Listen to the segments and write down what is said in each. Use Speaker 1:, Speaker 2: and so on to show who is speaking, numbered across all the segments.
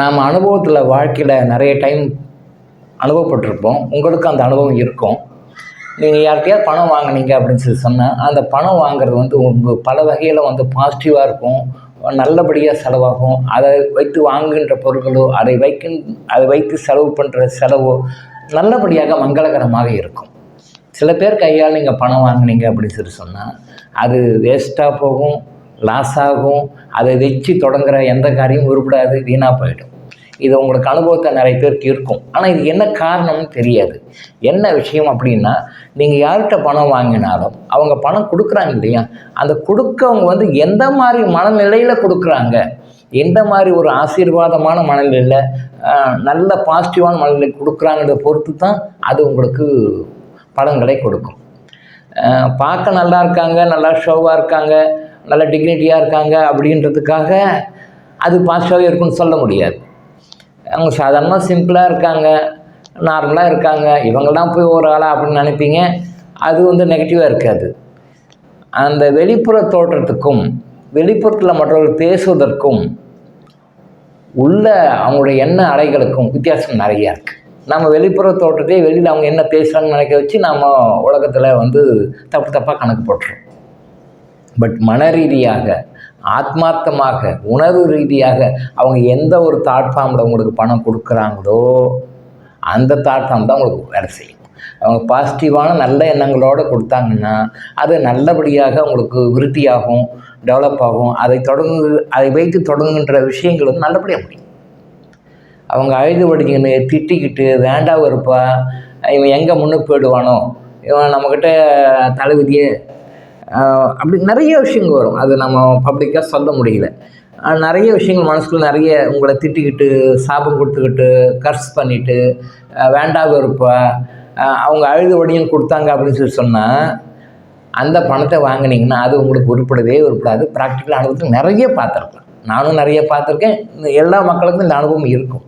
Speaker 1: நாம் அனுபவத்தில் வாழ்க்கையில் நிறைய டைம் அனுபவப்பட்டிருப்போம். உங்களுக்கு அந்த அனுபவம் இருக்கும். நீங்கள் யார்கிட்டயாவது பணம் வாங்குனீங்க அப்படின்னு சொல்லி சொன்னால் அந்த பணம் வாங்குறது வந்து உங்கள் பல வகையில் வந்து பாசிட்டிவாக இருக்கும். நல்லபடியாக செலவாகும். அதை வைத்து வாங்குகின்ற பொருட்களோ அதை வைக்கின் அதை வைத்து செலவு பண்ணுற செலவோ நல்லபடியாக மங்களகரமாக இருக்கும். சில பேர் கையால் நீங்கள் பணம் வாங்குனீங்க அப்படின்னு சொல்லி சொன்னால் அது வேஸ்ட்டாக போகும். லாஸ் ஆகும். அதை வச்சு தொடங்குற எந்த காரியமும் உருப்படாது வீணாக போயிடும். இது உங்களுக்கு அனுபவத்தை நிறைய பேருக்கு இருக்கும். ஆனால் இது என்ன காரணம்னு தெரியாது. என்ன விஷயம் அப்படின்னா நீங்கள் யார்கிட்ட பணம் வாங்கினாலும் அவங்க பணம் கொடுக்குறாங்க இல்லையா? அந்த கொடுக்கவங்க வந்து எந்த மாதிரி மனநிலையில் கொடுக்குறாங்க? எந்த மாதிரி ஒரு ஆசீர்வாதமான மனநிலையில் நல்ல பாசிட்டிவான மனநிலை கொடுக்குறாங்கிறத பொறுத்து தான் அது உங்களுக்கு பலன்களை கொடுக்கும். பார்க்க நல்லா இருக்காங்க நல்லா ஷோவாக இருக்காங்க. நல்ல டிக்னிட்டியாக இருக்காங்க அப்படின்றதுக்காக அது பாசிட்டிவாகவே இருக்குன்னு சொல்ல முடியாது. அவங்க சாதாரணமாக சிம்பிளாக இருக்காங்க நார்மலாக இருக்காங்க. இவங்கெல்லாம் போய் ஒரு ஆளாக அப்படின்னு நினைப்பீங்க. அது வந்து நெகட்டிவாக இருக்காது. அந்த வெளிப்புற தோற்றத்துக்கும் வெளிப்புறத்தில் மற்றவர்கள் பேசுவதற்கும் உள்ள அவங்களுடைய எண்ண அலைகளுக்கும் வித்தியாசம் நிறையா இருக்குது நம்ம வெளிப்புற தோற்றத்தையே வெளியில் அவங்க என்ன பேசுகிறாங்கன்னு நினைக்க வச்சு நம்ம உலகத்தில் வந்து தப்பு தப்பாக கணக்கு போட்டுறோம். பட் மன ரீதியாக ஆத்மார்த்தமாக உணர்வு ரீதியாக அவங்க எந்த ஒரு தாட் ஃபார்மில் உங்களுக்கு பணம் கொடுக்குறாங்களோ அந்த தாட் ஃபார்ம் தான் உங்களுக்கு வேலை செய்யும். அவங்க பாசிட்டிவான நல்ல எண்ணங்களோடு கொடுத்தாங்கன்னா அது நல்லபடியாக உங்களுக்கு விருத்தியாகும் டெவலப் ஆகும். அதை தொடங்கு அதை வைத்து தொடங்குகின்ற விஷயங்கள் வந்து நல்லபடியாக முடியும். அவங்க அழுது வடிஞ்சுக்கின்னு திட்டிக்கிட்டு வேண்டாம் இருப்பா இவன் எங்கே முன்னுக்கு போயிடுவானோ? இவன் நம்மக்கிட்ட தலைவிதியே அப்படி நிறைய விஷயங்கள் வரும். அது நம்ம பப்ளிக்காக சொல்ல முடியல. நிறைய விஷயங்கள் மனசுக்குள்ள நிறைய உங்களை திட்டிக்கிட்டு சாபம் கொடுத்துக்கிட்டு கர்ஸ் பண்ணிவிட்டு வேண்டாம் இருப்பா அவங்க அழுது வடியும் கொடுத்தாங்க அப்படின்னு சொல்லி சொன்னால் அந்த பணத்தை வாங்கினீங்கன்னா அது உங்களுக்கு உருப்படவே உருப்படாது. ப்ராக்டிக்கல் அனுபவத்தில் நிறைய பார்த்துருக்கலாம். நானும் நிறைய பார்த்துருக்கேன். இந்த எல்லா மக்களுக்கும் இந்த அனுபவம் இருக்கும்.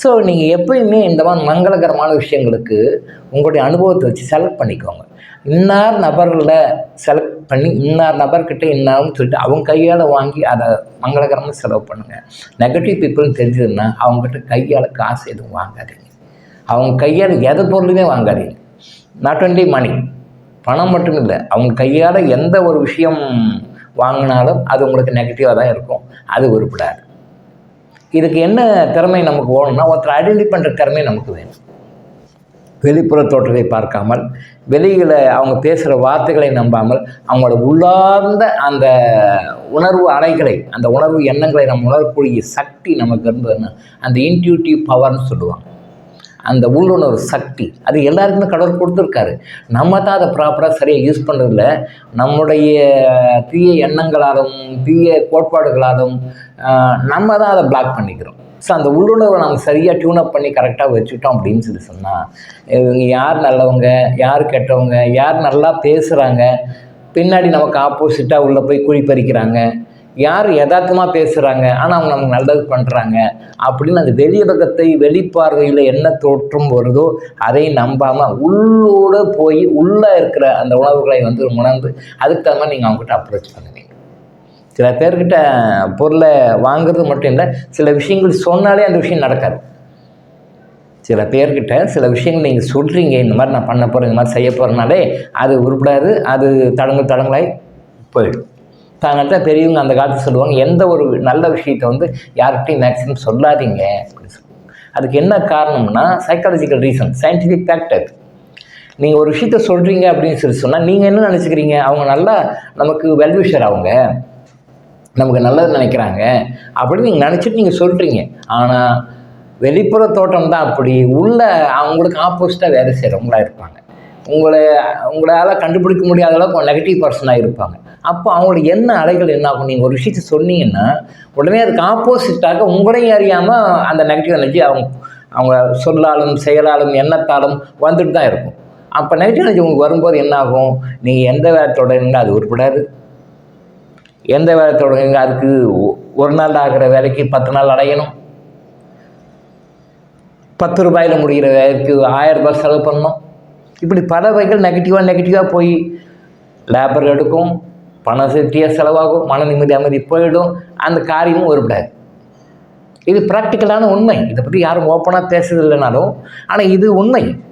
Speaker 1: ஸோ நீங்கள் எப்பயுமே இந்த மாதிரி மங்களகரமான விஷயங்களுக்கு உங்களுடைய அனுபவத்தை வச்சு செலக்ட் பண்ணிக்கோங்க. இன்னார் நபரில் செலக்ட் பண்ணி இன்னார் நபர்கிட்ட இன்னார்னு சொல்லிட்டு அவங்க கையால் வாங்கி அதை மங்களகரமாக செலவு பண்ணுங்கள் நெகட்டிவ் பீப்புள்னு தெரிஞ்சதுன்னா அவங்ககிட்ட கையால் காசு எதுவும் வாங்காதீங்க. அவங்க கையால் எதை பொருளுமே வாங்காதீங்க. நாட் ஒன்லி மணி பணம் மட்டும் இல்லை. அவங்க கையால் எந்த ஒரு விஷயம் வாங்கினாலும் அது உங்களுக்கு நெகட்டிவாக தான் இருக்கும். அது உருப்படாது இதுக்கு என்ன திறமை நமக்கு வேணும்னா ஒருத்தர் ஐடென்டி பண்ணுற திறமை நமக்கு வேணும். வெளிப்புற தோற்றத்தை பார்க்காமல் வெளியில் அவங்க பேசுகிற வார்த்தைகளை நம்பாமல் அவங்களோட உள்ளார்ந்த அந்த உணர்வு அலைகளை அந்த உணர்வு எண்ணங்களை நம்ம உணரக்கூடிய சக்தி நமக்கு இருந்ததுன்னா அந்த இன்ட்யூட்டிவ் பவர்னு சொல்லுவாங்க. அந்த உள்ளுணர்வு சக்தி அது எல்லாருக்குமே கடவுள் கொடுத்துருக்காரு. நம்ம தான் அதை ப்ராப்பராக சரியாக யூஸ் பண்ணுறதில்ல நம்முடைய தீய எண்ணங்களாலும் தீய கோட்பாடுகளாலும் நம்ம தான் அதை பிளாக் பண்ணிக்கிறோம். ஸோ அந்த உள்ளுணர்வை நம்ம சரியாக டியூனப் பண்ணி கரெக்டாக வச்சுட்டோம் அப்படின்னு சொல்லி சொன்னால் இவங்க யார் நல்லவங்க யார் கெட்டவங்க யார் நல்லா பேசுகிறாங்க பின்னாடி நமக்கு ஆப்போசிட்டாக உள்ளே போய் குழி பறிக்கிறாங்க யார் யதார்த்தமாக பேசுகிறாங்க ஆனால் அவங்க நமக்கு நல்லது பண்ணுறாங்க அப்படின்னு அந்த வெளியுலகத்தை வெளிப்பார்வையில் என்ன தோற்றம் வருதோ அதை நம்பாமல் உள்ளோடு போய் உள்ளே இருக்கிற அந்த உணவுகளை வந்து உணர்ந்து அதுக்கு தகுந்த மாதிரி நீங்கள் அவங்ககிட்ட அப்ரோச் பண்ணுவீங்க. சில பேர்கிட்ட பொருளை வாங்குறது மட்டும் இல்லை சில விஷயங்கள் சொன்னாலே அந்த விஷயம் நடக்காது. சில பேர்கிட்ட சில விஷயங்கள் நீங்கள் சொல்கிறீங்க இந்த மாதிரி நான் பண்ண போகிறேன் இந்த மாதிரி செய்ய போகிறனாலே அது உருப்படாது அது தடங்கு தடங்களாய் போயிடும். தாங்கள்ட்ட பெரியவங்க அந்த காலத்தில் சொல்லுவாங்க எந்த ஒரு நல்ல விஷயத்தை வந்து யார்கிட்டையும் மேக்ஸிமம் சொல்லாதீங்க அப்படின்னு சொல்லுவாங்க. அதுக்கு என்ன காரணம்னா சைக்காலஜிக்கல் ரீசன் சயின்டிஃபிக் ஃபேக்ட் அது. நீங்கள் ஒரு விஷயத்த சொல்கிறீங்க அப்படின்னு சொல்லி சொன்னால் நீங்கள் என்ன நினச்சிக்கிறீங்க? அவங்க நல்லா நமக்கு வெல்விஷர் அவங்க நமக்கு நல்லது நினைக்கிறாங்க அப்படின்னு நீங்கள் நினச்சிட்டு நீங்கள் சொல்கிறீங்க ஆனால் வெளிப்புற தோட்டம் தான் அப்படி. உள்ள அவங்களுக்கு ஆப்போசிட்டாக வேலை செய்கிறவங்களா இருப்பாங்க. உங்களை உங்களால் கண்டுபிடிக்க முடியாத அளவுக்கு நெகட்டிவ் பர்சனாக இருப்பாங்க. அப்போ அவங்களுக்கு என்ன அலைகள் என்ன ஆகும்? நீங்கள் ஒரு விஷயத்தை சொன்னீங்கன்னா உடனே அதுக்கு ஆப்போசிட்டாக உங்களையும் அறியாமல் அந்த நெகட்டிவ் எனர்ஜி அவங்க அவங்க சொல்லாலும் செயலாலும் எண்ணத்தாலும் வந்துட்டு தான் இருக்கும். அப்போ நெகட்டிவ் எனர்ஜி உங்களுக்கு வரும்போது என்ன ஆகும்? நீங்கள் எந்த வேலை தொடருங்க அது உருப்படாது. எந்த வேலை தொடங்குங்க? அதுக்கு ஒ- ஒரு நாள் ஆகிற வேலைக்கு பத்து நாள் அடையணும். பத்து ரூபாயில் முடிகிற வேலைக்கு ஆயிரம் ரூபாய் செலவு பண்ணணும். இப்படி பல வகைகள் நெகட்டிவாக நெகட்டிவாக போய் லேபர் எடுக்கும். பணம் சக்தியாக செலவாகும். மன நிம்மதி அமைதி போயிடும். அந்த காரியமும் ஒருபடாது. இது ப்ராக்டிக்கலான உண்மை. இதை பற்றி யாரும் ஓப்பனாக பேசுறது இல்லைனாலும் ஆனால் இது உண்மை.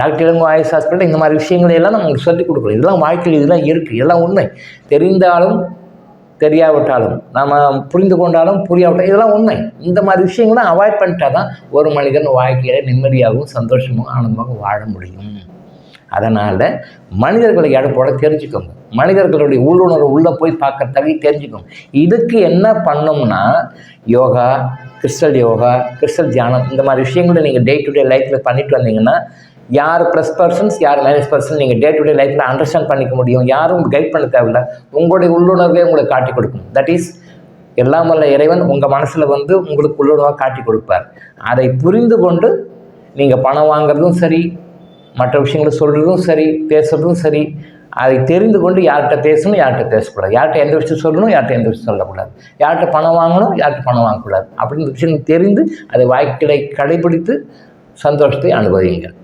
Speaker 1: டாக்டர் இளங்கோ ஆயுஷ் ஹாஸ்பிட்டல் இந்த மாதிரி விஷயங்களை எல்லாம் நம்ம உங்களுக்கு சொல்லிக் கொடுக்குறோம். இதெல்லாம் வாழ்க்கையில் இதெல்லாம் இருக்குது இதெல்லாம் உண்மை. தெரிந்தாலும் தெரியாவிட்டாலும் நாம் புரிந்து கொண்டாலும் புரியாவிட்டாலும் இதெல்லாம் உண்மை. இந்த மாதிரி விஷயங்களை அவாய்ட் பண்ணிட்டா தான் ஒரு மனிதன் வாழ்க்கையில் நிம்மதியாகவும் சந்தோஷமும் ஆனந்தமாக வாழ முடியும். அதனால் மனிதர்களை இடப்போட தெரிஞ்சுக்கோங்க. மனிதர்களுடைய உள்ளுணர்வு உள்ளே போய் பார்க்கறதாவே தெரிஞ்சுக்கோங்க. இதுக்கு என்ன பண்ணோம்னா யோகா கிறிஸ்டல் யோகா கிறிஸ்டல் தியானம் இந்த மாதிரி விஷயங்களை நீங்கள் டே டு டே லைஃப்பில் பண்ணிட்டு வந்தீங்கன்னா யார் ப்ளஸ் பர்சன்ஸ் யார் மைனஸ் பர்சன் நீங்கள் டே டு டே லைஃப்பில் அண்டர்ஸ்டாண்ட் பண்ணிக்க முடியும். யாரும் கைட் பண்ண தேவையில்ல. உங்களுடைய உள்ளுணர்வே உங்களுக்கு காட்டி கொடுக்கும். தட் இஸ் எல்லாம் வல்ல இறைவன் உங்கள் மனசில் வந்து உங்களுக்கு உள்ளுணர்வாக காட்டி கொடுப்பார். அதை புரிந்து கொண்டு நீங்கள் பணம் வாங்குறதும் சரி மற்ற விஷயங்களை சொல்கிறதும் சரி பேசுகிறதும் சரி அதை தெரிந்து கொண்டு யார்கிட்ட பேசணும் யார்கிட்ட பேசக்கூடாது. யார்கிட்ட எந்த விஷயம் சொல்லணும் யார்கிட்ட எந்த விஷயம் சொல்லக்கூடாது. யார்கிட்ட பணம் வாங்கணும் யார்கிட்ட பணம் வாங்கக்கூடாது. அப்படின்ற விஷயம் தெரிந்து அதை வாழ்க்கையை கடைபிடித்து சந்தோஷத்தை அனுபவியுங்கள்.